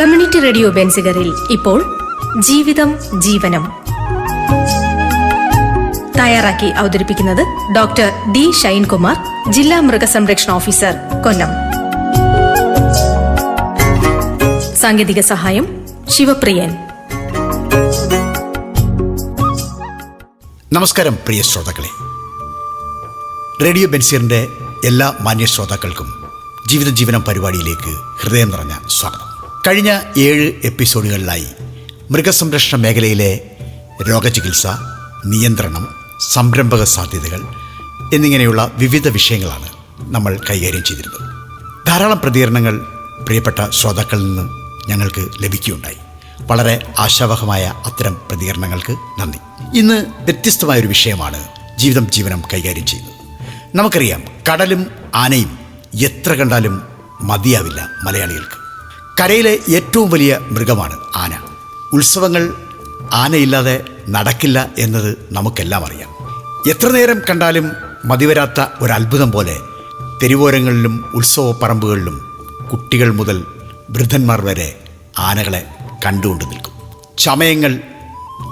Community radio ബെൻസിഗറിൽ ഇപ്പോൾ ജീവിതം ജീവനം. തയ്യാറാക്കി അവതരിപ്പിക്കുന്നത് ഡോക്ടർ ഡി ഷൈൻകുമാർ ജില്ലാ മൃഗസംരക്ഷണ ഓഫീസർ കൊല്ലം സാങ്കേതിക സഹായം ശിവപ്രിയൻ. നമസ്കാരം പ്രിയ ശ്രോതാക്കളെ. റേഡിയോ ബെൻസിയറിന്റെ എല്ലാ മാന്യ ശ്രോതാക്കൾക്കും ജീവിത ജീവനം പരിപാടിയിലേക്ക് ഹൃദയം നിറഞ്ഞ സ്വാഗതം. കഴിഞ്ഞ ഏഴ് എപ്പിസോഡുകളിലായി മൃഗസംരക്ഷണ മേഖലയിലെ രോഗചികിത്സ നിയന്ത്രണം സംരംഭക സാധ്യതകൾ എന്നിങ്ങനെയുള്ള വിവിധ വിഷയങ്ങളാണ് നമ്മൾ കൈകാര്യം ചെയ്തിരുന്നത്. ധാരാളം പ്രതികരണങ്ങൾ പ്രിയപ്പെട്ട ശ്രോതാക്കളിൽ നിന്ന് ഞങ്ങൾക്ക് ലഭിക്കുകയുണ്ടായി. വളരെ ആശാവഹമായ അത്തരം പ്രതികരണങ്ങൾക്ക് നന്ദി. ഇന്ന് വ്യത്യസ്തമായൊരു വിഷയമാണ് ജീവിതം ജീവനം കൈകാര്യം ചെയ്യുന്നത്. നമുക്കറിയാം കടലും ആനയും എത്ര കണ്ടാലും മതിയാവില്ല മലയാളികൾക്ക്. കരയിലെ ഏറ്റവും വലിയ മൃഗമാണ് ആന. ഉത്സവങ്ങൾ ആനയില്ലാതെ നടക്കില്ല എന്നത് നമുക്കെല്ലാം അറിയാം. എത്ര നേരം കണ്ടാലും മതിവരാത്ത ഒരത്ഭുതം പോലെ തെരുവോരങ്ങളിലും ഉത്സവ പറമ്പുകളിലും കുട്ടികൾ മുതൽ വൃദ്ധന്മാർ വരെ ആനകളെ കണ്ടുകൊണ്ട് നിൽക്കും. ചമയങ്ങൾ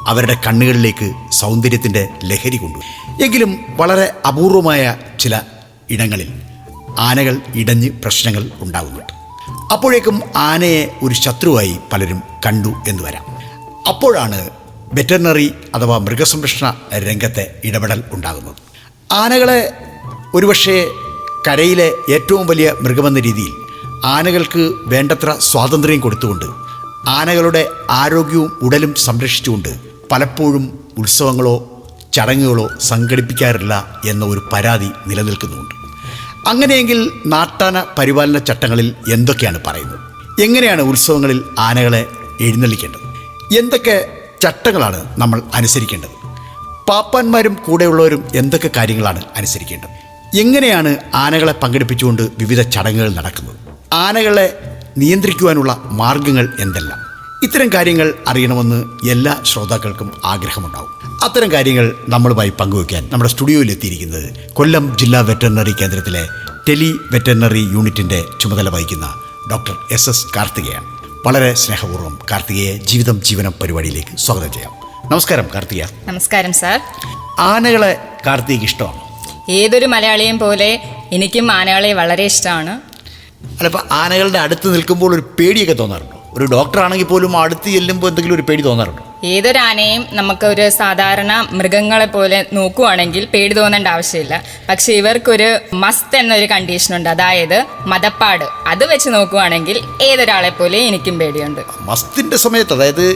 അവരുടെ കണ്ണുകളിലേക്ക് സൗന്ദര്യത്തിന്റെ ലഹരി കൊണ്ടു എങ്കിലും വളരെ അപൂർവമായ ചില ഇടങ്ങളിൽ ആനകൾ ഇടഞ്ഞ് പ്രശ്നങ്ങൾ ഉണ്ടാകുന്നുണ്ട് അപ്പോഴേക്കും ആനയെ ഒരു ശത്രുവായി പലരും കണ്ടു എന്ന് വരാം. അപ്പോഴാണ് വെറ്ററിനറി അഥവാ മൃഗസംരക്ഷണ രംഗത്തെ ഇടപെടൽ ഉണ്ടാകുന്നത്. ആനകളെ ഒരുപക്ഷെ കരയിലെ ഏറ്റവും വലിയ മൃഗമെന്ന രീതിയിൽ ആനകൾക്ക് വേണ്ടത്ര സ്വാതന്ത്ര്യം കൊടുത്തുകൊണ്ട് ആനകളുടെ ആരോഗ്യവും ഉടലും സംരക്ഷിച്ചുകൊണ്ട് പലപ്പോഴും ഉത്സവങ്ങളോ ചടങ്ങുകളോ സംഘടിപ്പിക്കാറില്ല എന്ന ഒരു പരാതി നിലനിൽക്കുന്നുണ്ട്. അങ്ങനെയെങ്കിൽ നാട്ടാന പരിപാലന ചട്ടങ്ങളിൽ എന്തൊക്കെയാണ് പറയുന്നത്? എങ്ങനെയാണ് ഉത്സവങ്ങളിൽ ആനകളെ എഴുന്നള്ളിക്കേണ്ടത്? എന്തൊക്കെ ചട്ടങ്ങളാണ് നമ്മൾ അനുസരിക്കേണ്ടത്? പാപ്പാന്മാരും കൂടെയുള്ളവരും എന്തൊക്കെ കാര്യങ്ങളാണ് അനുസരിക്കേണ്ടത്? എങ്ങനെയാണ് ആനകളെ പങ്കെടുപ്പിച്ചുകൊണ്ട് വിവിധ ചടങ്ങുകൾ നടക്കുന്നത്? ആനകളെ നിയന്ത്രിക്കുവാനുള്ള മാർഗങ്ങൾ എന്തെല്ലാം? ഇത്തരം കാര്യങ്ങൾ അറിയണമെന്ന് എല്ലാ ശ്രോതാക്കൾക്കും ആഗ്രഹമുണ്ടാവും. അത്തരം കാര്യങ്ങൾ നമ്മളുമായി പങ്കുവയ്ക്കാൻ നമ്മുടെ സ്റ്റുഡിയോയിൽ എത്തിയിരിക്കുന്നത് കൊല്ലം ജില്ലാ വെറ്ററിനറി കേന്ദ്രത്തിലെ ടെലി വെറ്ററിനറി യൂണിറ്റിന്റെ ചുമതല വഹിക്കുന്ന ഡോക്ടർ എസ് എസ് കാർത്തികയാണ്. വളരെ സ്നേഹപൂർവം കാർത്തികയെ ജീവിതം ജീവനം പരിപാടിയിലേക്ക് സ്വാഗതം ചെയ്യാം. നമസ്കാരം കാർത്തിക. നമസ്കാരം സാർ. ആനകളെ കാർത്തിക ഇഷ്ടമാണ്? ഏതൊരു മലയാളിയും പോലെ എനിക്കും ആനകളെ വളരെ ഇഷ്ടമാണ്. അല്ല ഇപ്പം ആനകളുടെ അടുത്ത് നിൽക്കുമ്പോൾ ഒരു പേടിയൊക്കെ തോന്നാറുണ്ടോ? ഒരു ഡോക്ടറാണെങ്കിൽ പോലും അടുത്ത് ചെല്ലുമ്പോൾ എന്തെങ്കിലും ഒരു പേടി തോന്നാറുണ്ടോ? ഏതൊരാനയും നമുക്ക് ഒരു സാധാരണ മൃഗങ്ങളെ പോലെ നോക്കുവാണെങ്കിൽ പേടി തോന്നേണ്ട ആവശ്യമില്ല. പക്ഷെ ഇവർക്കൊരു മസ്ത് എന്നൊരു കണ്ടീഷൻ ഉണ്ട്. അതായത് മതപ്പാട്. അത് വെച്ച് നോക്കുവാണെങ്കിൽ ഏതൊരാളെ പോലെ എനിക്കും പേടിയുണ്ട്. മസ്തിന്റെ സമയത്ത് അതായത്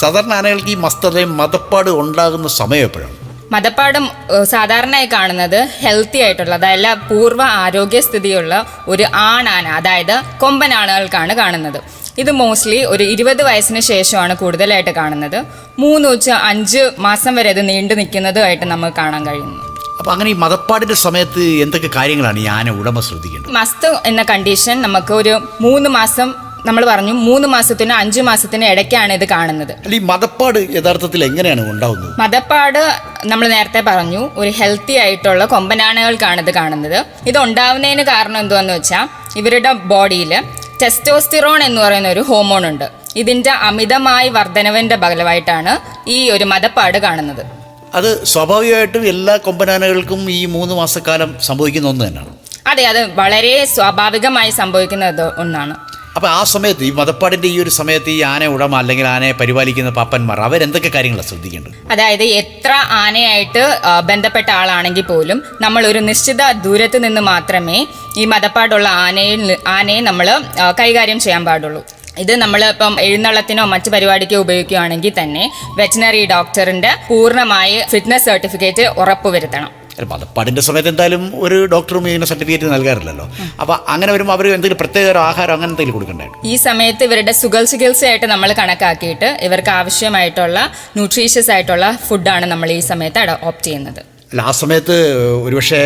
സാധാരണ ആനകൾക്ക് ഈ മസ്തതയും മതപ്പാട് ഉണ്ടാകുന്ന സമയം എപ്പോഴാണ്? മതപ്പാടം സാധാരണയായി കാണുന്നത് ഹെൽത്തി ആയിട്ടുള്ള അതായത് പൂർവ ആരോഗ്യസ്ഥിതിയുള്ള ഒരു ആണാന അതായത് കൊമ്പൻ ആനകൾക്കാണ് കാണുന്നത്. ഇത് മോസ്റ്റ്ലി ഒരു ഇരുപത് വയസ്സിന് ശേഷമാണ് കൂടുതലായിട്ട് കാണുന്നത്. മൂന്ന് ഉച്ച അഞ്ച് മാസം വരെ ഇത് നീണ്ടു നിൽക്കുന്നതുമായിട്ട് നമുക്ക് കാണാൻ കഴിയുന്നു. അപ്പോൾ അങ്ങനെ ഈ മതപ്പാടിന്റെ സമയത്ത് എന്തൊക്കെ കാര്യങ്ങളാണ് ആന ഉടമ ശ്രദ്ധിക്കേണ്ടത്? മസ്ത് എന്ന കണ്ടീഷൻ നമുക്ക് ഒരു മൂന്ന് മാസം നമ്മൾ പറഞ്ഞു മൂന്ന് മാസത്തിനും അഞ്ചു മാസത്തിനും ഇടയ്ക്കാണ് ഇത് കാണുന്നത്. ഈ മതപ്പാട് യഥാർത്ഥത്തിൽ എങ്ങനെയാണ് ഉണ്ടാവുന്നത്? മതപ്പാട് നമ്മൾ നേരത്തെ പറഞ്ഞു ഒരു ഹെൽത്തി ആയിട്ടുള്ള കൊമ്പനാണകൾക്കാണ് ഇത് കാണുന്നത്. ഇത് ഉണ്ടാവുന്നതിന് കാരണം എന്തുവെന്ന് വെച്ചാൽ ഇവരുടെ ബോഡിയിൽ ടെസ്റ്റോസ്റ്റിറോൺ എന്ന് പറയുന്ന ഒരു ഹോമോൺ ഉണ്ട്. ഇതിന്റെ അമിതമായി വർധനവിന്റെ ഫലമായിട്ടാണ് ഈ ഒരു മതപ്പാട് കാണുന്നത്. അത് സ്വാഭാവികമായിട്ടും എല്ലാ കൊമ്പനാനകൾക്കും ഈ മൂന്ന് മാസക്കാലം സംഭവിക്കുന്ന ഒന്ന് തന്നെയാണ്. അതെ അത് വളരെ സ്വാഭാവികമായി സംഭവിക്കുന്ന ഒന്നാണ്. അപ്പോൾ ആ സമയത്ത് ഈ മതപ്പാടിന്റെ ഈ ഒരു സമയത്ത് ഈ ആന ഉടമ അല്ലെങ്കിൽ ആനയെ പരിപാലിക്കുന്ന പാപ്പന്മാർ അവരെന്തൊക്കെ കാര്യങ്ങളാണ് ശ്രദ്ധിക്കേണ്ടത്? അതായത് എത്ര ആനയായിട്ട് ബന്ധപ്പെട്ട ആളാണെങ്കിൽ പോലും നമ്മൾ ഒരു നിശ്ചിത ദൂരത്ത് നിന്ന് മാത്രമേ ഈ മതപ്പാടുള്ള ആനയിൽ ആനയെ നമ്മൾ കൈകാര്യം ചെയ്യാൻ പാടുള്ളൂ. ഇത് നമ്മൾ ഇപ്പം എഴുന്നള്ളത്തിനോ മറ്റ് പരിപാടിക്കോ ഉപയോഗിക്കുകയാണെങ്കിൽ തന്നെ വെറ്റിനറി ഡോക്ടറിന്റെ പൂർണമായ ഫിറ്റ്നസ് സർട്ടിഫിക്കറ്റ് ഉറപ്പുവരുത്തണം. മതപ്പാടിന്റെ സമയത്ത് എന്തായാലും ഒരു ഡോക്ടറും ഇതിന് സർട്ടിഫിക്കറ്റ് നൽകാറില്ലല്ലോ. അപ്പോൾ അങ്ങനെ വരുമ്പോൾ അവർ എന്തെങ്കിലും പ്രത്യേക ഒരു ആഹാരം അങ്ങനെ എന്തെങ്കിലും കൊടുക്കണ്ടായിരുന്നു ഈ സമയത്ത് ഇവരുടെ സുഖൽ ചികിത്സയായിട്ട് നമ്മൾ കണക്കാക്കിയിട്ട് ഇവർക്ക് ആവശ്യമായിട്ടുള്ള ന്യൂട്രീഷ്യസ് ആയിട്ടുള്ള ഫുഡാണ് നമ്മൾ ഈ സമയത്ത് ഓപ്റ്റ് ചെയ്യുന്നത്. അല്ല ആ സമയത്ത് ഒരുപക്ഷെ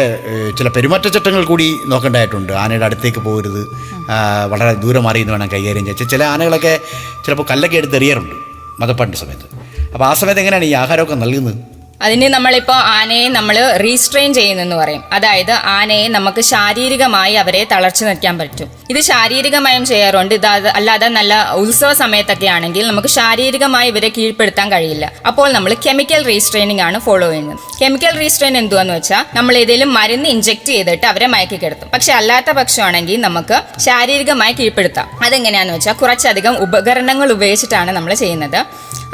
ചില പെരുമാറ്റച്ചട്ടങ്ങൾ കൂടി നോക്കേണ്ടതായിട്ടുണ്ട് ആനയുടെ അടുത്തേക്ക് പോകരുത്. വളരെ ദൂരം മാറി നിന്ന് വേണം കൈകാര്യം ചെയ്യാൻ. ചില ആനകളൊക്കെ ചിലപ്പോൾ കല്ലൊക്കെ എടുത്ത് എറിയാറുണ്ട് മതപ്പാടിന്റെ സമയത്ത്. അപ്പോൾ ആ സമയത്ത് എങ്ങനെയാണ് ഈ ആഹാരമൊക്കെ നൽകുന്നത്? അതിന് നമ്മളിപ്പോൾ ആനയെ നമ്മൾ റീസ്ട്രെയിൻ ചെയ്യുന്നെന്ന് പറയും. അതായത് ആനയെ നമുക്ക് ശാരീരികമായി അവരെ തളർച്ച നിൽക്കാൻ പറ്റും. ഇത് ശാരീരികമായും ചെയ്യാറുണ്ട്. ഇത് അല്ലാതെ നല്ല ഉത്സവ സമയത്തൊക്കെ ആണെങ്കിൽ നമുക്ക് ശാരീരികമായി ഇവരെ കീഴ്പ്പെടുത്താൻ കഴിയില്ല. അപ്പോൾ നമ്മൾ കെമിക്കൽ റീസ്ട്രെയിനിങ് ആണ് ഫോളോ ചെയ്യുന്നത്. കെമിക്കൽ റീസ്ട്രെയിൻ എന്തുവാന്ന് വെച്ചാൽ നമ്മൾ ഏതെങ്കിലും മരുന്ന് ഇഞ്ചെക്ട് ചെയ്തിട്ട് അവരെ മയക്കി കിടത്തും. പക്ഷെ അല്ലാത്ത പക്ഷമാണെങ്കിൽ നമുക്ക് ശാരീരികമായി കീഴ്പ്പെടുത്താം. അതെങ്ങനെയാന്ന് വെച്ചാൽ കുറച്ചധികം ഉപകരണങ്ങൾ ഉപയോഗിച്ചിട്ടാണ് നമ്മൾ ചെയ്യുന്നത്.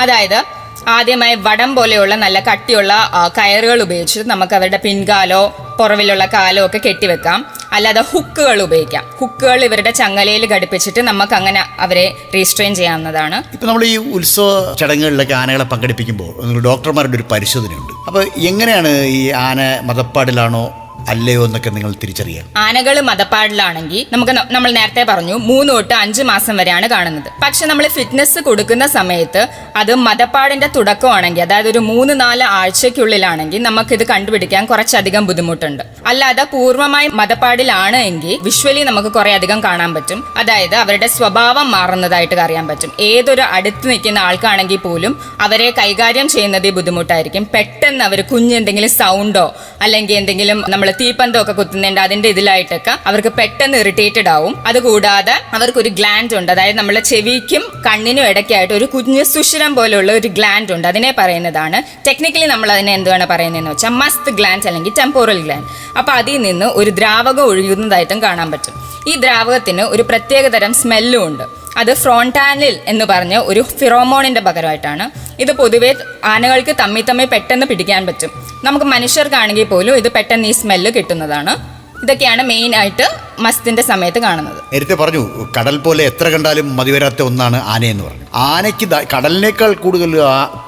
അതായത് ആദ്യമായി വടം പോലെയുള്ള നല്ല കട്ടിയുള്ള കയറുകൾ ഉപയോഗിച്ച് നമുക്ക് അവരുടെ പിൻകാലോ പുറവിലുള്ള കാലോ ഒക്കെ കെട്ടിവെക്കാം. അല്ലാതെ ഹുക്കുകൾ ഉപയോഗിക്കാം. ഹുക്കുകൾ ഇവരുടെ ചങ്ങലയിൽ ഘടിപ്പിച്ചിട്ട് നമുക്ക് അങ്ങനെ അവരെ റീസ്ട്രെയിൻ ചെയ്യാവുന്നതാണ്. ഇപ്പൊ നമ്മൾ ഈ ഉത്സവ ചടങ്ങുകളിലൊക്കെ ആനകളെ പങ്കെടുപ്പിക്കുമ്പോൾ ഡോക്ടർമാരുടെ ഒരു പരിശോധനയുണ്ട്. അപ്പോൾ എങ്ങനെയാണ് ഈ ആന മതപ്പാടിലാണോ അല്ലയോ എന്നൊക്കെ നിങ്ങൾ തിരിച്ചറിയാം. ആനകൾ മതപ്പാടിലാണെങ്കിൽ നമുക്ക് നമ്മൾ നേരത്തെ പറഞ്ഞു മൂന്ന് തൊട്ട് അഞ്ച് മാസം വരെയാണ് കാണുന്നത്. പക്ഷെ നമ്മൾ ഫിറ്റ്നസ് കൊടുക്കുന്ന സമയത്ത് അത് മതപ്പാടിന്റെ തുടക്കമാണെങ്കിൽ അതായത് ഒരു മൂന്ന് നാല് ആഴ്ചയ്ക്കുള്ളിലാണെങ്കിൽ നമുക്കിത് കണ്ടുപിടിക്കാൻ കുറച്ചധികം ബുദ്ധിമുട്ടുണ്ട്. അല്ലാതെ പൂർണമായി മതപ്പാടിലാണ് എങ്കിൽ വിഷ്വലി നമുക്ക് കുറെ അധികം കാണാൻ പറ്റും. അതായത് അവരുടെ സ്വഭാവം മാറുന്നതായിട്ട് അറിയാൻ പറ്റും. ഏതൊരു അടുത്ത് നിൽക്കുന്ന ആൾക്കാണെങ്കിൽ പോലും അവരെ കൈകാര്യം ചെയ്യുന്നതേ ബുദ്ധിമുട്ടായിരിക്കും. പെട്ടെന്ന് അവർ കുഞ്ഞെന്തെങ്കിലും സൗണ്ടോ അല്ലെങ്കിൽ എന്തെങ്കിലും നമ്മൾ തീപ്പന്തോ ഒക്കെ കുത്തുന്നുണ്ട് അതിന്റെ ഇതിലായിട്ടൊക്കെ അവർക്ക് പെട്ടെന്ന് ഇറിറ്റേറ്റഡ് ആവും. അതുകൂടാതെ അവർക്ക് ഒരു ഗ്ലാൻഡ് ഉണ്ട്. അതായത് നമ്മളെ ചെവിക്കും കണ്ണിനും ഇടയ്ക്കായിട്ട് ഒരു കുഞ്ഞ് സുഷിരം പോലെയുള്ള ഒരു ഗ്ലാൻഡ് ഉണ്ട്. അതിനെ പറയുന്നതാണ്. ടെക്നിക്കലി നമ്മൾ അതിനെ എന്താണ് പറയുന്നതെന്ന് വെച്ചാൽ മസ്ത് ഗ്ലാൻഡ് അല്ലെങ്കിൽ ടെമ്പോറൽ ഗ്ലാൻഡ് അപ്പോൾ അതിൽ നിന്ന് ഒരു ദ്രാവകം ഒഴുകുന്നതായിട്ടും കാണാൻ പറ്റും. ഈ ദ്രാവകത്തിന് ഒരു പ്രത്യേകതരം സ്മെല്ലും ഉണ്ട്. അത് ഫ്രോണ്ടാനിൽ എന്ന് പറഞ്ഞ ഒരു ഫിറോമോണിന്റെ പകരമായിട്ടാണ്. ഇത് പൊതുവെ ആനകൾക്ക് തമ്മി തമ്മി പെട്ടെന്ന് പിടിക്കാൻ പറ്റും. നമുക്ക് മനുഷ്യർക്കാണെങ്കിൽ പോലും ഇത് പെട്ടെന്ന് ഈ സ്മെല്ല് കിട്ടുന്നതാണ്. ഇതൊക്കെയാണ് മെയിൻ ആയിട്ട് മസ്തിന്റെ സമയത്ത് കാണുന്നത്. നേരത്തെ പറഞ്ഞു കടൽ പോലെ എത്ര കണ്ടാലും മതി വരാത്ത ഒന്നാണ് ആന എന്ന് പറഞ്ഞു. ആനയ്ക്ക് കടലിനേക്കാൾ കൂടുതൽ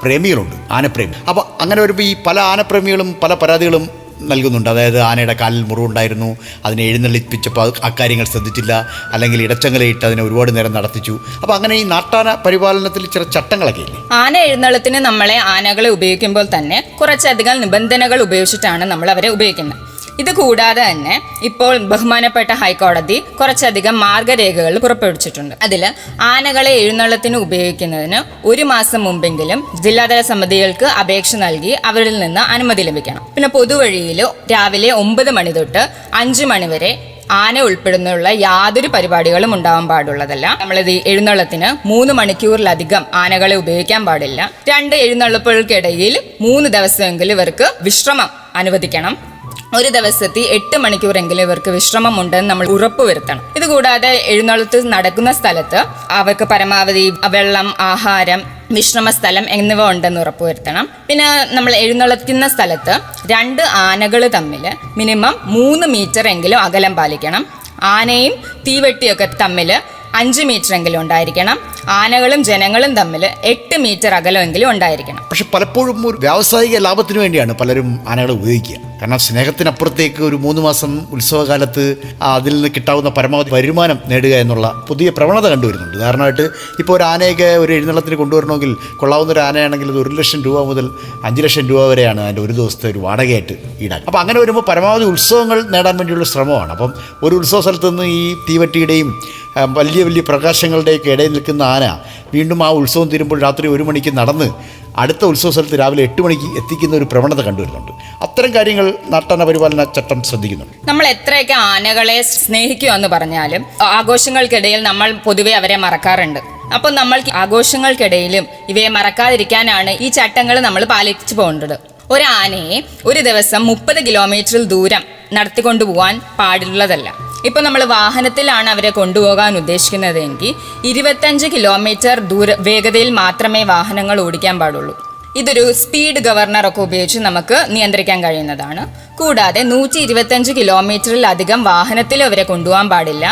പ്രേമികളുണ്ട് ആനപ്രേമി. അപ്പോൾ അങ്ങനെ വരുമ്പോൾ ഈ പല ആനപ്രേമികളും പല പരാതികളും നൽകുന്നുണ്ട്. അതായത് ആനയുടെ കാലിൽ മുറിവുണ്ടായിരുന്നു. അതിനെ എഴുന്നള്ളിപ്പിച്ചപ്പോൾ അത് അക്കാര്യങ്ങൾ ശ്രദ്ധിച്ചില്ല. അല്ലെങ്കിൽ ഇടച്ചങ്ങലയിട്ട് അതിനെ ഒരുപാട് നേരം നടത്തിച്ചു. അപ്പോൾ അങ്ങനെ ഈ നാട്ടാന പരിപാലനത്തിൽ ചില ചട്ടങ്ങളൊക്കെ ഇല്ലേ? ആന എഴുന്നള്ളത്തിന് നമ്മളെ ആനകളെ ഉപയോഗിക്കുമ്പോൾ തന്നെ കുറച്ചധികം നിബന്ധനകൾ ഉപയോഗിച്ചിട്ടാണ് നമ്മൾ അവരെ ഉപയോഗിക്കുന്നത്. ഇത് കൂടാതെ തന്നെ ഇപ്പോൾ ബഹുമാനപ്പെട്ട ഹൈക്കോടതി കുറച്ചധികം മാർഗരേഖകൾ പുറപ്പെടുവിച്ചിട്ടുണ്ട്. അതിൽ ആനകളെ എഴുന്നള്ളത്തിന് ഉപയോഗിക്കുന്നതിന് ഒരു മാസം മുമ്പെങ്കിലും ജില്ലാതല സമിതികൾക്ക് അപേക്ഷ നൽകി അവരിൽ നിന്ന് അനുമതി ലഭിക്കണം. പിന്നെ പൊതുവഴിയിൽ രാവിലെ ഒമ്പത് മണി തൊട്ട് അഞ്ച് മണി വരെ ആന ഉൾപ്പെടുന്നുള്ള യാതൊരു പരിപാടികളും ഉണ്ടാവാൻ പാടുള്ളതല്ല. നമ്മളിത് എഴുന്നള്ളത്തിന് മൂന്ന് മണിക്കൂറിലധികം ആനകളെ ഉപയോഗിക്കാൻ പാടില്ല. രണ്ട് എഴുന്നള്ളപ്പുകൾക്കിടയിൽ മൂന്ന് ദിവസമെങ്കിലും ഇവർക്ക് വിശ്രമം അനുവദിക്കണം. ഒരു ദിവസത്തിൽ എട്ട് മണിക്കൂറെങ്കിലും ഇവർക്ക് വിശ്രമം ഉണ്ടെന്ന് നമ്മൾ ഉറപ്പുവരുത്തണം. ഇതുകൂടാതെ എഴുന്നള്ളത്ത് നടക്കുന്ന സ്ഥലത്ത് അവർക്ക് പരമാവധി വെള്ളം ആഹാരം വിശ്രമ സ്ഥലം എന്നിവ ഉണ്ടെന്ന് ഉറപ്പുവരുത്തണം. പിന്നെ നമ്മൾ എഴുന്നള്ളിക്കുന്ന സ്ഥലത്ത് രണ്ട് ആനകൾ തമ്മിൽ മിനിമം മൂന്ന് മീറ്റർ എങ്കിലും അകലം പാലിക്കണം. ആനയും തീവെട്ടിയൊക്കെ തമ്മിൽ അഞ്ച് മീറ്റർ എങ്കിലും ഉണ്ടായിരിക്കണം. ആനകളും ജനങ്ങളും തമ്മിൽ എട്ട് മീറ്റർ അകലമെങ്കിലും ഉണ്ടായിരിക്കണം. പക്ഷെ പലപ്പോഴും ഒരു വ്യാവസായിക ലാഭത്തിന് വേണ്ടിയാണ് പലരും ആനകളെ ഉപയോഗിക്കുക. കാരണം സ്നേഹത്തിനപ്പുറത്തേക്ക് ഒരു മൂന്ന് മാസം ഉത്സവകാലത്ത് അതിൽ നിന്ന് കിട്ടാവുന്ന പരമാവധി വരുമാനം നേടുക എന്നുള്ള പുതിയ പ്രവണത കണ്ടുവരുന്നുണ്ട്. ഉദാഹരണമായിട്ട് ഇപ്പോൾ ഒരു ആനയൊക്കെ ഒരു എഴുന്നള്ളത്തിന് കൊണ്ടുവരണമെങ്കിൽ കൊള്ളാവുന്ന ഒരു ആനയാണെങ്കിൽ അത് ഒരു ലക്ഷം രൂപ മുതൽ അഞ്ച് ലക്ഷം രൂപ വരെയാണ് അതിന്റെ ഒരു ദിവസത്തെ ഒരു വാടകയായിട്ട് ഈടാക്കുക. അപ്പോൾ അങ്ങനെ വരുമ്പോൾ പരമാവധി ഉത്സവങ്ങൾ നേടാൻ വേണ്ടിയുള്ള ശ്രമമാണ്. അപ്പം ഒരു ഉത്സവ സ്ഥലത്ത് നിന്ന് ഈ തീവട്ടിയുടെയും വലിയ വലിയ പ്രകാശങ്ങളുടെയൊക്കെ ഇടയിൽ നിൽക്കുന്ന ആന വീണ്ടും ആ ഉത്സവം തീരുമ്പോൾ രാത്രി ഒരു മണിക്ക് നടന്ന് അടുത്ത ഉത്സവ സ്ഥലത്ത് രാവിലെ എട്ട് മണിക്ക് എത്തിക്കുന്ന ഒരു പ്രവണത കണ്ടുവരുന്നുണ്ട്. അത്തരം കാര്യങ്ങൾ നാട്ടാന പരിപാലന ചട്ടം ശ്രദ്ധിക്കുന്നുണ്ട്. നമ്മൾ എത്രയൊക്കെ ആനകളെ സ്നേഹിക്കുമെന്ന് പറഞ്ഞാലും ആഘോഷങ്ങൾക്കിടയിൽ നമ്മൾ പൊതുവെ അവരെ മറക്കാറുണ്ട്. അപ്പോൾ നമ്മൾ ആഘോഷങ്ങൾക്കിടയിലും ഇവയെ മറക്കാതിരിക്കാനാണ് ഈ ചട്ടങ്ങൾ നമ്മൾ പാലിച്ചു പോകേണ്ടത്. ഒരു ആനയെ ഒരു ദിവസം മുപ്പത് കിലോമീറ്ററിൽ ദൂരം നടത്തിക്കൊണ്ടു പോകാൻ പാടുള്ളതല്ല. ഇപ്പൊ നമ്മൾ വാഹനത്തിലാണ് അവരെ കൊണ്ടുപോകാൻ ഉദ്ദേശിക്കുന്നത് എങ്കിൽ ഇരുപത്തഞ്ച് കിലോമീറ്റർ ദൂര വേഗതയിൽ മാത്രമേ വാഹനങ്ങൾ ഓടിക്കാൻ പാടുള്ളൂ. ഇതൊരു സ്പീഡ് ഗവർണർ ഒക്കെ ഉപയോഗിച്ച് നമുക്ക് നിയന്ത്രിക്കാൻ കഴിയുന്നതാണ്. കൂടാതെ നൂറ്റി ഇരുപത്തഞ്ച് കിലോമീറ്ററിലധികം വാഹനത്തിൽ അവരെ കൊണ്ടുപോകാൻ പാടില്ല.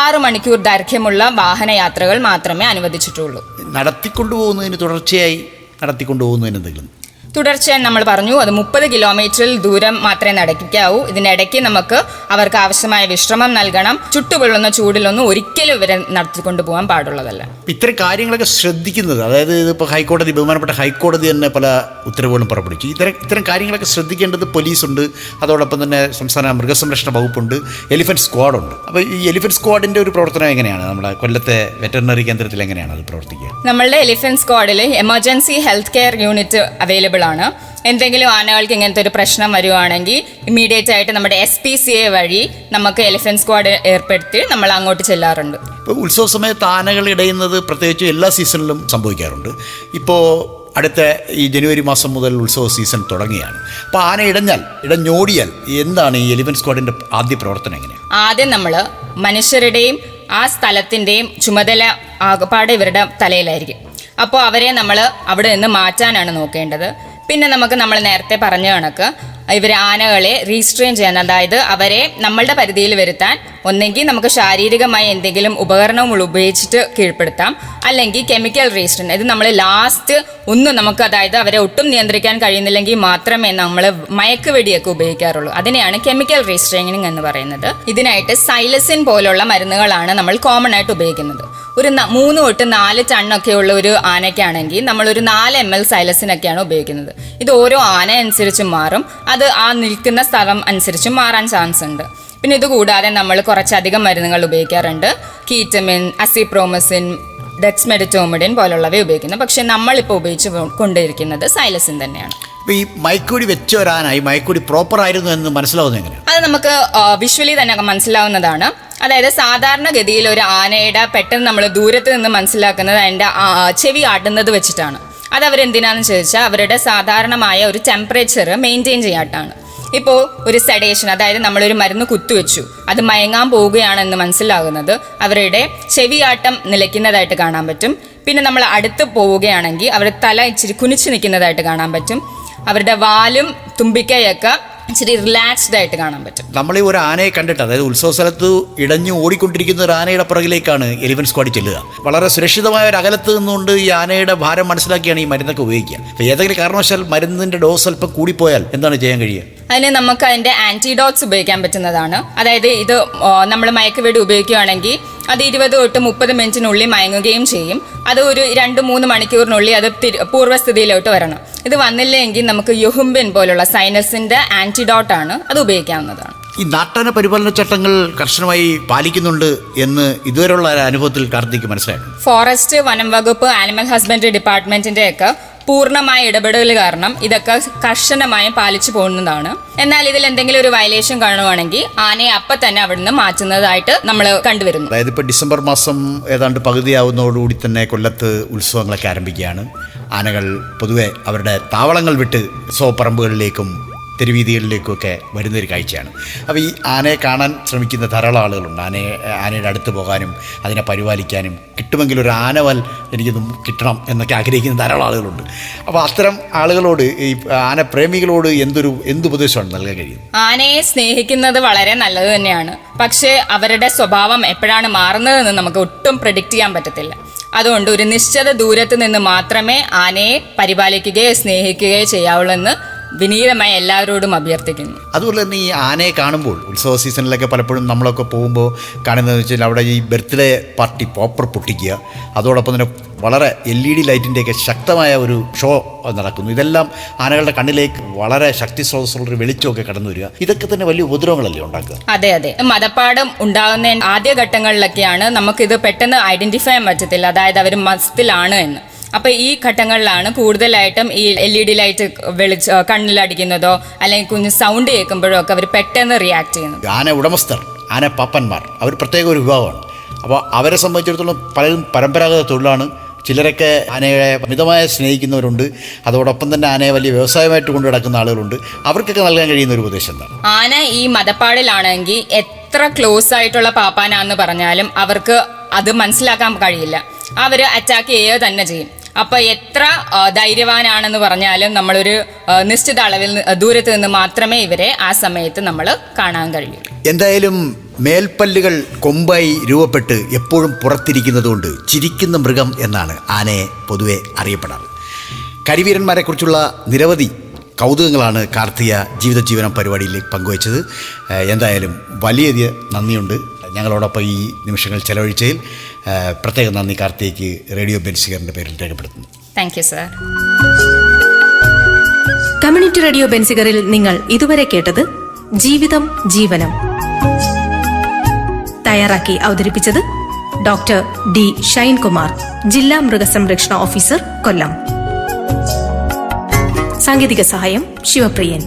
ആറു മണിക്കൂർ ദൈർഘ്യമുള്ള വാഹനയാത്രകൾ മാത്രമേ അനുവദിച്ചിട്ടുള്ളൂ. നടത്തിക്കൊണ്ടുപോകുന്നതിന് തുടർച്ചയായി നടത്തിക്കൊണ്ടുപോകുന്നതിന് എന്തെങ്കിലും തുടർച്ചയായി നമ്മൾ പറഞ്ഞു അത് മുപ്പത് കിലോമീറ്ററിൽ ദൂരം മാത്രമേ നടക്കാവൂ. ഇതിനിടയ്ക്ക് നമുക്ക് അവർക്ക് ആവശ്യമായ വിശ്രമം നൽകണം. ചുട്ടുപൊള്ളുന്ന ചൂടിലൊന്നും ഒരിക്കലും ഇവരെ നടത്തിക്കൊണ്ട് പോകാൻ പാടുള്ളതല്ല. ഇത്തരം കാര്യങ്ങളൊക്കെ ശ്രദ്ധിക്കുന്നത് അതായത് ഇതിപ്പോൾ ഹൈക്കോടതി ബഹുമാനപ്പെട്ട ഹൈക്കോടതി തന്നെ പല ഉത്തരവുകളും പുറപ്പെടുവിച്ചു. ഇത്തരം ഇത്തരം കാര്യങ്ങളൊക്കെ ശ്രദ്ധിക്കേണ്ടത് പോലീസുണ്ട് അതോടൊപ്പം തന്നെ സംസ്ഥാന മൃഗസംരക്ഷണ വകുപ്പുണ്ട് എലിഫന്റ് സ്ക്വാഡുണ്ട്. അപ്പോൾ ഈ എലിഫന്റ് സ്ക്വാഡിന്റെ ഒരു പ്രവർത്തനം എങ്ങനെയാണ്? നമ്മുടെ കൊല്ലത്തെ വെറ്ററിനറി കേന്ദ്രത്തിൽ എങ്ങനെയാണ് അത് പ്രവർത്തിക്കുക? നമ്മളുടെ elephant സ്ക്വാഡിൽ emergency health care unit available ആണ് എന്തെങ്കിലും ആനകൾക്ക് ഇങ്ങനത്തെ ഒരു പ്രശ്നം വരുവാണെങ്കിൽ ഇമ്മീഡിയറ്റ് ആയിട്ട് നമ്മുടെ എസ് പി സി എ വഴി നമുക്ക് എലിഫന്റ് സ്ക്വാഡ് ഏർപ്പെടുത്തി നമ്മൾ അങ്ങോട്ട് ചെല്ലാറുണ്ട്. ഇപ്പോൾ ഉത്സവ സമയത്ത് ആനകൾ ഇടയുന്നത് പ്രത്യേകിച്ച് എല്ലാ സീസണിലും സംഭവിക്കാറുണ്ട്. ഇപ്പോൾ അടുത്ത ഈ ജനുവരി മാസം മുതൽ ഉത്സവ സീസൺ തുടങ്ങിയാണ്. അപ്പോൾ ആന ഇടഞ്ഞാൽ ഇടഞ്ഞോടിയാൽ എന്താണ് ഈ എലിഫന്റ് സ്ക്വാഡിന്റെ ആദ്യ പ്രവർത്തനം എങ്ങനെയാണ്? ആദ്യം നമ്മൾ മനുഷ്യരുടെയും ആ സ്ഥലത്തിന്റെയും ചുമതല ആകപ്പാടെ ഇവരുടെ തലയിലായിരിക്കും. അപ്പോൾ അവരെ നമ്മൾ അവിടെ നിന്ന് മാറ്റാനാണ് നോക്കേണ്ടത്. പിന്നെ നമുക്ക് നമ്മൾ നേരത്തെ പറഞ്ഞ കണക്ക് ഇവർ ആനകളെ റീസ്ട്രെയിൻ ചെയ്യാൻ അതായത് അവരെ നമ്മളുടെ പരിധിയിൽ വരുത്താൻ ഒന്നെങ്കിൽ നമുക്ക് ശാരീരികമായി എന്തെങ്കിലും ഉപകരണങ്ങൾ ഉപയോഗിച്ചിട്ട് കീഴ്പ്പെടുത്താം. അല്ലെങ്കിൽ കെമിക്കൽ റീസ്ട്രെയിൻ ഇത് നമ്മൾ ലാസ്റ്റ് ഒന്നും നമുക്ക് അതായത് അവരെ ഒട്ടും നിയന്ത്രിക്കാൻ കഴിയുന്നില്ലെങ്കിൽ മാത്രമേ നമ്മൾ മയക്കുവെടിയൊക്കെ ഉപയോഗിക്കാറുള്ളൂ. അതിനെയാണ് കെമിക്കൽ റീസ്ട്രെയിനിങ് എന്ന് പറയുന്നത്. ഇതിനായിട്ട് സൈലസിൻ പോലുള്ള മരുന്നുകളാണ് നമ്മൾ കോമൺ ആയിട്ട് ഉപയോഗിക്കുന്നത്. ഒരു മൂന്ന് തൊട്ട് നാല് ടണ്ണൊക്കെ ഉള്ള ഒരു ആനയ്ക്കാണെങ്കിൽ നമ്മളൊരു നാല് എം എൽ സൈലസിനൊക്കെയാണ് ഉപയോഗിക്കുന്നത്. ഇത് ഓരോ ആന അനുസരിച്ച് മാറും. അത് ആ നിൽക്കുന്ന സ്ഥലം അനുസരിച്ച് മാറാൻ ചാൻസ് ഉണ്ട്. പിന്നെ ഇത് കൂടാതെ നമ്മൾ കുറച്ചധികം മരുന്നുകൾ ഉപയോഗിക്കാറുണ്ട്. കീറ്റമിൻ അസിപ്രോമസിൻ ഡെക്സ്മെഡിറ്റോമിഡിൻ പോലുള്ളവ ഉപയോഗിക്കുന്നു. പക്ഷെ നമ്മളിപ്പോൾ ഉപയോഗിച്ച് കൊണ്ടിരിക്കുന്നത് സൈലസിൻ തന്നെയാണ്. ഈ മൈക്കൂടി വെച്ച മയക്കുടി പ്രോപ്പർ ആയിരുന്നു എന്ന് മനസ്സിലാവുന്നത് എങ്ങനെയാണ്? അത് നമുക്ക് വിഷ്വലി തന്നെ മനസ്സിലാവുന്നതാണ്. അതായത് സാധാരണഗതിയിൽ ഒരു ആനയുടെ പെട്ടെന്ന് നമ്മൾ ദൂരത്ത് നിന്ന് മനസ്സിലാക്കുന്നത് അതിന്റെ ചെവി ആട്ടുന്നത് വെച്ചിട്ടാണ്. അത് അവരെന്തിനാണെന്ന് ചോദിച്ചാൽ അവരുടെ സാധാരണമായ ഒരു ടെമ്പറേച്ചർ മെയിന്റെയിൻ ചെയ്യാട്ടാണ്. ഇപ്പോൾ ഒരു സെഡേഷൻ അതായത് നമ്മളൊരു മരുന്ന് കുത്തുവെച്ചു അത് മയങ്ങാൻ പോവുകയാണെന്ന് മനസ്സിലാകുന്നത് അവരുടെ ചെവിയാട്ടം നിലയ്ക്കുന്നതായിട്ട് കാണാൻ പറ്റും. പിന്നെ നമ്മൾ അടുത്ത് പോവുകയാണെങ്കിൽ അവരുടെ തല ഇച്ചിരി കുനിച്ചു നിൽക്കുന്നതായിട്ട് കാണാൻ പറ്റും. അവരുടെ വാലും തുമ്പിക്കൈയൊക്കെ ഇച്ചിരി റിലാക്സ്ഡ് ആയിട്ട് കാണാൻ പറ്റും. നമ്മൾ ഈ ഒരു ആനയെ കണ്ടിട്ട് അതായത് ഉത്സവ സ്ഥലത്ത് ഇടഞ്ഞു ഓടിക്കൊണ്ടിരിക്കുന്ന ഒരു ആനയുടെ പുറകിലേക്കാണ് എലിവൻ സ്ക്വാഡ് ചെല്ലുക. വളരെ സുരക്ഷിതമായ ഒരു അകലത്ത് നിന്നുകൊണ്ട് ഈ ആനയുടെ ഭാരം മനസ്സിലാക്കിയാണ് ഈ മരുന്നൊക്കെ ഉപയോഗിക്കുക. ഏതെങ്കിലും കാരണവശാൽ മരുന്നിന്റെ ഡോസ് അല്പം കൂടിപ്പോയാൽ എന്താണ് ചെയ്യാൻ കഴിയുക? അതിന് നമുക്ക് അതിന്റെ ആന്റിഡോട്ട്സ് ഉപയോഗിക്കാൻ പറ്റുന്നതാണ്. അതായത് ഇത് നമ്മൾ മയക്കുവേടി ഉപയോഗിക്കുകയാണെങ്കിൽ അത് ഇരുപത് തൊട്ട് മുപ്പത് മിനിറ്റിനുള്ളിൽ മയങ്ങുകയും ചെയ്യും. അത് ഒരു രണ്ട് മൂന്ന് മണിക്കൂറിനുള്ളിൽ അത് പൂർവസ്ഥിതിയിലോട്ട് വരണം. ഇത് വന്നില്ലെങ്കിൽ നമുക്ക് യുഹുംബിൻ പോലുള്ള സൈനസിന്റെ ആന്റിഡോട്ട് ആണ് അത് ഉപയോഗിക്കാവുന്നതാണ്. ഈ നാട്ടാന പരിപാലന ചട്ടങ്ങൾ കർശനമായി പാലിക്കുന്നുണ്ട് എന്ന് ഇതുവരെയുള്ള അനുഭവത്തിൽ കാർത്തിക്ക് മനസ്സിലായി ഫോറസ്റ്റ് വനം വകുപ്പ് ആനിമൽ ഹസ്ബൻഡറി ഡിപ്പാർട്ട്മെന്റിന്റെ ഒക്കെ പൂർണമായ ഇടപെടൽ കാരണം ഇതൊക്കെ കർശനമായും പാലിച്ചു പോകുന്നതാണ്. എന്നാൽ ഇതിൽ എന്തെങ്കിലും ഒരു വയലേഷൻ കാണുവാണെങ്കിൽ ആനയെ അപ്പം തന്നെ അവിടുന്ന് മാറ്റുന്നതായിട്ട് നമ്മൾ കണ്ടുവരുന്നു. അതായത് ഇപ്പൊ ഡിസംബർ മാസം ഏതാണ്ട് പകുതിയാവുന്നതോടുകൂടി തന്നെ കൊല്ലത്ത് ഉത്സവങ്ങളൊക്കെ ആരംഭിക്കുകയാണ്. ആനകൾ പൊതുവെ അവരുടെ താവളങ്ങൾ വിട്ട് ഉത്സവപ്പറമ്പുകളിലേക്കും തെരുവീതികളിലേക്കുമൊക്കെ വരുന്നൊരു കാഴ്ചയാണ്. അപ്പോൾ ഈ ആനയെ കാണാൻ ശ്രമിക്കുന്ന ധാരാളം ആളുകളുണ്ട്. ആനയെ ആനയുടെ അടുത്ത് പോകാനും അതിനെ പരിപാലിക്കാനും കിട്ടുമെങ്കിൽ ഒരു ആനവൽ എനിക്കൊന്നും കിട്ടണം എന്നൊക്കെ ആഗ്രഹിക്കുന്ന ധാരാളം ആളുകളുണ്ട്. അപ്പോൾ അത്തരം ആളുകളോട് ഈ ആന പ്രേമികളോട് എന്തൊരു എന്ത് ഉപദേശമാണ് നൽകാൻ കഴിയും ആനയെ സ്നേഹിക്കുന്നത് വളരെ നല്ലത് തന്നെയാണ്. പക്ഷേ അവരുടെ സ്വഭാവം എപ്പോഴാണ് മാറുന്നതെന്ന് നമുക്ക് ഒട്ടും പ്രഡിക്റ്റ് ചെയ്യാൻ പറ്റത്തില്ല. അതുകൊണ്ട് ഒരു നിശ്ചിത ദൂരത്ത് നിന്ന് മാത്രമേ ആനയെ പരിപാലിക്കുകയോ സ്നേഹിക്കുകയോ ചെയ്യാവുള്ളൂ എന്ന് വിനീതമായി എല്ലാവരോടും അഭ്യർത്ഥിക്കുന്നു. അതുപോലെ തന്നെ ഈ ആനയെ കാണുമ്പോൾ ഉത്സവ സീസണിലൊക്കെ പലപ്പോഴും നമ്മളൊക്കെ പോകുമ്പോൾ കാണുന്നതെന്ന് വെച്ചാൽ അവിടെ ഈ ബർത്ത്ഡേ പാർട്ടി പോപ്പർ പൊട്ടിക്കുക അതോടൊപ്പം തന്നെ വളരെ എൽ ഇ ഡി ലൈറ്റിന്റെയൊക്കെ ശക്തമായ ഒരു ഷോ നടക്കുന്നു. ഇതെല്ലാം ആനകളുടെ കണ്ണിലേക്ക് വളരെ ശക്തി സ്രോതസ്സുള്ളൊരു വെളിച്ചമൊക്കെ കടന്നു വരിക. ഇതൊക്കെ തന്നെ വലിയ ഉപദ്രവങ്ങളല്ലേ ഉണ്ടാക്കുക? അതെ അതെ. മതപ്പാഠം ഉണ്ടാകുന്ന ആദ്യ ഘട്ടങ്ങളിലൊക്കെയാണ് നമുക്കിത് പെട്ടെന്ന് ഐഡന്റിഫൈ ചെയ്യാൻ പറ്റത്തില്ല. അതായത് അവർ മസ്തിലാണ് എന്ന്. അപ്പൊ ഈ ഘട്ടങ്ങളിലാണ് കൂടുതലായിട്ടും ഈ എൽ ഇ ഡി ലൈറ്റ് വെളിച്ച കണ്ണിലടിക്കുന്നതോ അല്ലെങ്കിൽ കുഞ്ഞ് സൗണ്ട് കേൾക്കുമ്പോഴോ ഒക്കെ അവർ പെട്ടെന്ന് റിയാക്ട് ചെയ്യുന്നത്. ആന ഉടമസ്ഥർ ആന പാപ്പന്മാർ അവർ പ്രത്യേക ഒരു വിഭാഗമാണ്. അപ്പോൾ അവരെ സംബന്ധിച്ചിടത്തോളം പലരും പരമ്പരാഗത തൊഴിലാണ്. ചിലരൊക്കെ ആനയെ മിതമായ സ്നേഹിക്കുന്നവരുണ്ട്. അതോടൊപ്പം തന്നെ ആനയെ വലിയ വ്യവസായമായിട്ട് കൊണ്ടു നടക്കുന്ന ആളുകളുണ്ട്. അവർക്കൊക്കെ നൽകാൻ കഴിയുന്ന ഒരു ഉപദേശം എന്താണ്? ആന ഈ മതപ്പാടിലാണെങ്കിൽ എത്ര ക്ലോസ് ആയിട്ടുള്ള പാപ്പാനാന്ന് പറഞ്ഞാലും അവർക്ക് അത് മനസ്സിലാക്കാൻ കഴിയില്ല. അവർ അറ്റാക്ക് ചെയ്യുക തന്നെ ചെയ്യും. അപ്പോൾ എത്ര ധൈര്യവാനാണെന്ന് പറഞ്ഞാലും നമ്മളൊരു നിശ്ചിത അളവിൽ ദൂരത്ത് നിന്ന് മാത്രമേ ഇവരെ ആ സമയത്ത് നമ്മൾ കാണാൻ കഴിയൂ. എന്തായാലും മേൽപ്പല്ലുകൾ കൊമ്പായി രൂപപ്പെട്ട് എപ്പോഴും പുറത്തിരിക്കുന്നതുകൊണ്ട് ചിരിക്കുന്ന മൃഗം എന്നാണ് ആനയെ പൊതുവെ അറിയപ്പെടാറ്. കരിവീരന്മാരെക്കുറിച്ചുള്ള നിരവധി കൗതുകങ്ങളാണ് കാർത്തിക ജീവിതജീവനം പരിപാടിയിൽ പങ്കുവച്ചത്. എന്തായാലും വലിയ നന്ദിയുണ്ട്. ഞങ്ങളോടൊപ്പം ഈ നിമിഷങ്ങൾ ചെലവഴിച്ചതിൽ പ്രത്യേകം നന്ദി കാർത്തികയ്ക്ക് റേഡിയോ ബെൻസിഗറിന്റെ പേരിൽ രേഖപ്പെടുത്തുന്നു. Thank you sir community radio ബെൻസിഗറിൽ നിങ്ങൾ ഇതുവരെ കേട്ടത് ജീവിതം ജീവനം. തയ്യാറാക്കി അവതരിപ്പിച്ചത് ഡോക്ടർ ഡി ഷൈൻകുമാർ ജില്ലാ മൃഗസംരക്ഷണ ഓഫീസർ കൊല്ലം. സാങ്കേതിക സഹായം ശിവപ്രിയൻ.